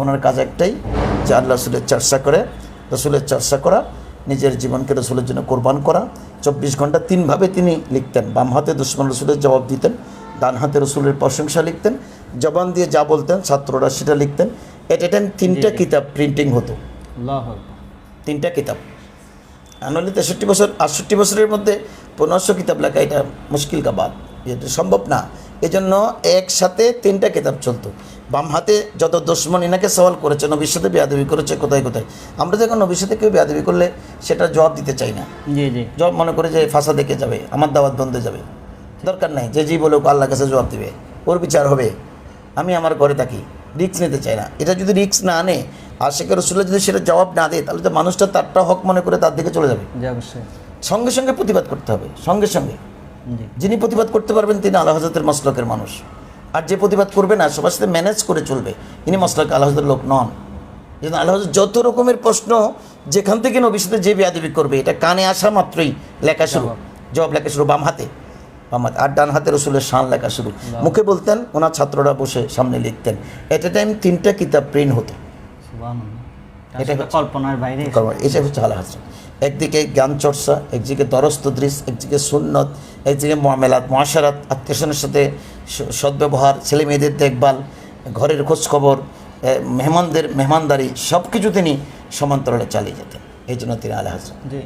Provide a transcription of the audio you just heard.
ওনার কাজ একটাই যে আল্লাহ রসুলের চর্চা করে রসুলের চর্চা করা নিজের জীবনকে রসুলের জন্য কোরবান করা। চব্বিশ ঘণ্টা তিনভাবে তিনি লিখতেন। বাম হাতে দুশ্মন রসুলের জবাব দিতেন ডান হাতে রসুলের প্রশংসা লিখতেন জবান দিয়ে যা বলতেন ছাত্ররা সেটা লিখতেন। এট এ টাইম তিনটা কিতাব প্রিন্টিং হতো। তিনটা কিতাব। আনলি তেষট্টি বছর আটষট্টি বছরের মধ্যে পনেরোশো কিতাব লেখা এটা মুশকিল কা বাদ এটা সম্ভব না। এজন্য একসাথে তিনটা কিতাব চলতো। বাম হাতে যত দুশ্মন ইনাকে সওয়াল করেছে নবীর সাথে বেয়াদবি করেছে কোথায় কোথায়? আমরা যখন নবীর সাথে কেউ বেয়াদবি করলে সেটা জবাব দিতে চাই না। জি জি। জবাব মনে করে যে ফাঁসা দেখে যাবে? আমার দাওয়াত বন্ধে যাবে। দরকার নাই। যে জি বলে আল্লাহ কাছে জবাব দিবে। ওর বিচার হবে। আমি আমার ঘরে থাকি। রিক্স নিতে চাই না। এটা যদি রিক্স না আনে আর শেখ রসুল্লাহ যদি সেটা জবাব না দেয় তাহলে তো মানুষটা তারটা হক মনে করে তার দিকে চলে যাবে। সঙ্গে সঙ্গে প্রতিবাদ করতে হবে। সঙ্গে সঙ্গে। যিনি প্রতিবাদ করতে পারবেন তিনি আল্লাহ হজরতের মসলকের মানুষ। আর যে প্রতিবাদ করবে না সবার সাথে ম্যানেজ করে চলবে। ইনি মসলক আল্লাহ হজরতের লোক নন। যেন আল্লাহ যত রকমের প্রশ্ন যেখান থেকে নবীর সাথে যে বেয়াদবি করবে এটা কানে আসা মাত্রই লেখা শুরু। জবাব। লেখা শুরু বাম হাতে। বাম হাতে। আর ডান হাতে রসুলের শান লেখা শুরু। মুখে বলতেন ওনার ছাত্ররা বসে সামনে লিখতেন। এট এ টাইম তিনটা কিতাব প্রিন্ট হতো। এটা কল্পনার বাইরে এটা হচ্ছে আল্লাহ হাসন একদিকে জ্ঞান চর্চা একদিকে দরস্তদৃশ একদিকে সুন্নত একদিকে মহামেলাত মহাসারাত আত্মীয়স্বজনের সাথে সদ্ব্যবহার ছেলে মেয়েদের দেখভাল ঘরের খোঁজখবর মেহমানদের মেহমানদারি সব কিছু তিনি সমান্তরালে চালিয়ে যেতেন। এই জন্য তিনি জি।